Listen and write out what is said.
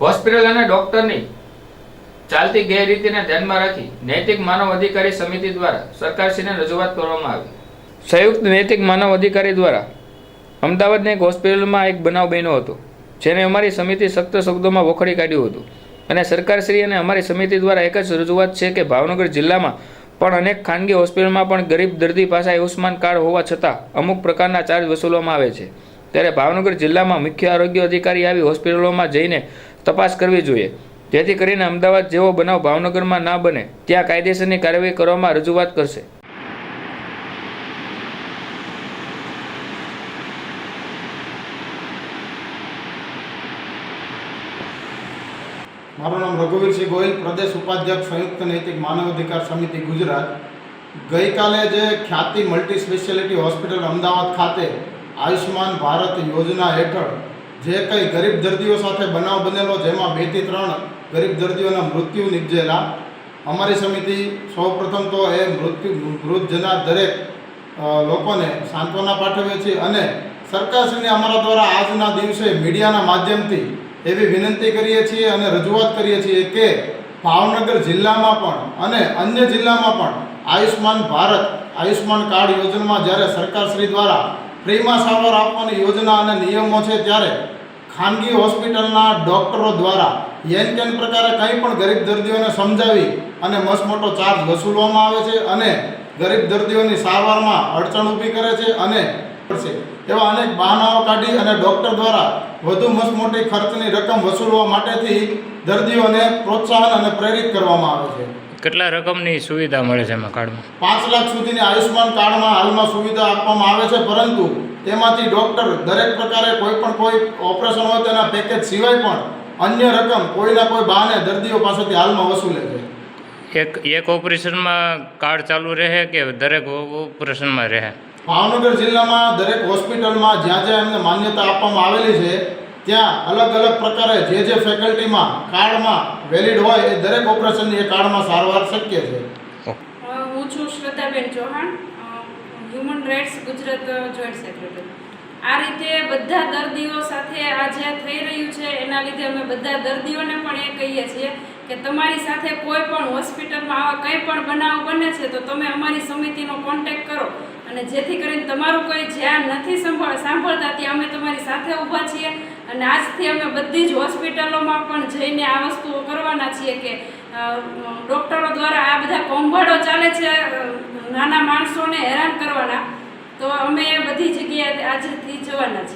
Hospital અને ડોક્ટરની ચાલતી ગેરરીતિને ધ્યાનમાં રાખી નૈતિક માનવ અધિકારી સમિતિ દ્વારા સરકારશ્રીને રજૂઆત કરવામાં આવી. સંયુક્ત નૈતિક માનવ અધિકારી દ્વારા અમદાવાદની એક હોસ્પિટલમાં એક બનાવ બન્યો હતો, જેને અમારી સમિતિ સખ્ત શબ્દોમાં વખોડી કાઢ્યું હતું. અને સરકારશ્રી અને અમારી સમિતિ દ્વારા એક જ રજૂઆત છે કે ભાવનગર જિલ્લામાં પણ અનેક ખાનગી હોસ્પિટલમાં પણ ગરીબ દર્દી પાસે આયુષ્માન કાર્ડ હોવા છતાં અમુક પ્રકારના ચાર્જ વસૂલવામાં આવે છે. ત્યારે ભાવનગર જિલ્લામાં મુખ્ય આરોગ્ય અધિકારી આવી હોસ્પિટલોમાં જઈને તપાસ કરવી જોઈએ. જેથી કરીને અમદાવાદ જેવો બનાવ ભાવનગરમાં ના બને, ત્યાં કાયદેસરની કાર્યવાહી કરવામાં રજૂઆત કરશે. મારું નામ રઘુવીરસિંહ ગોયલ પ્રદેશ ઉપાધ્યક્ષ સંયુક્ત નૈતિક માનવ અધિકાર સમિતિ ગુજરાત. ગઈકાલે જે ખ્યાતિ મલ્ટી સ્પેશિયાલિટી હોસ્પિટલ અમદાવાદ ખાતે આયુષ્માન ભારત યોજના હેઠળ જે કંઈ ગરીબ દર્દીઓ સાથે બનાવ બનેલો, જેમાં બેથી ત્રણ ગરીબ દર્દીઓના મૃત્યુ નિપજેલા, અમારી સમિતિ સૌપ્રથમ તો એ મૃત્યુ, મૃત દરેક લોકોને સાંત્વના પાઠવીએ છીએ અને સરકારશ્રીને અમારા દ્વારા આજના દિવસે મીડિયાના માધ્યમથી એવી વિનંતી કરીએ છીએ અને રજૂઆત કરીએ છીએ કે ભાવનગર જિલ્લામાં પણ અને અન્ય જિલ્લામાં પણ આયુષ્માન ભારત આયુષ્માન કાર્ડ યોજનામાં જ્યારે સરકારશ્રી દ્વારા ફ્રીમાં સારવાર આપવાની યોજના અને નિયમો છે ત્યારે ખાનગી હોસ્પિટલના ડૉક્ટરો દ્વારા યેન કેન પ્રકારે કંઈ પણ ગરીબ દર્દીઓને સમજાવી અને મસમોટો ચાર્જ વસૂલવામાં આવે છે અને ગરીબ દર્દીઓની સારવારમાં અડચણ ઊભી કરે છે અને પડશે એવા અનેક બહાનાઓ કાઢી અને ડૉક્ટર દ્વારા વધુ મસમોટી ખર્ચની રકમ વસૂલવા માટેથી દર્દીઓને પ્રોત્સાહન અને પ્રેરિત કરવામાં આવે છે. કેટલા રકમની સુવિધા મળે છે એમાં કાર્ડમાં? પાંચ લાખ સુધીની આયુષ્માન કાર્ડમાં હાલમાં સુવિધા આપવામાં આવે છે પરંતુ તેમાંથી ડૉક્ટર દરેક પ્રકારે કોઈ પણ કોઈ ઓપરેશન હોય તેના પેકેજ સિવાય પણ અન્ય રકમ કોઈના કોઈ બહાને દર્દીઓ પાસેથી હાલમાં વસૂલે છે. એક એક ઓપરેશનમાં કાર્ડ ચાલુ રહે કે દરેક ઓપરેશનમાં રહે? ભાવનગર જિલ્લામાં દરેક હોસ્પિટલમાં જ્યાં જ્યાં એમને માન્યતા આપવામાં આવેલી છે ત્યાં અલગ અલગ પ્રકારે જે જે ફેકલ્ટીમાં કાર્ડમાં વેલિડ હોય એ દરેક ઓપરેશનની એ કાર્ડમાં સારવાર શક્ય છે. હું છું શ્રદ્ધાબેન Chauhan human rights Gujarat joint secretary આ રીતે બધા દર્દીઓ સાથે આ જે થઈ રહ્યું છે, એના લીધે અમે બધા દર્દીઓને પણ એ કહીએ છીએ કે તમારી સાથે કોઈ પણ હોસ્પિટલમાં આવા કંઈ પણ બનાવ બને છે, તો તમે અમારી સમિતિનો કોન્ટેક કરો. અને જેથી કરીને તમારું કોઈ જ્યાં નથી સંભાળ, સાંભળતા, ત્યાં અમે તમારી સાથે ઊભા છીએ. અને આજથી અમે બધી જ હોસ્પિટલોમાં પણ જઈને આ વસ્તુઓ કરવાના છીએ કે ડૉક્ટરો દ્વારા આ બધા કૌભાડો ચાલે છે નાના માણસોને હેરાન કરવાના. તો અમે બધી જગ્યાએ આજથી જવાના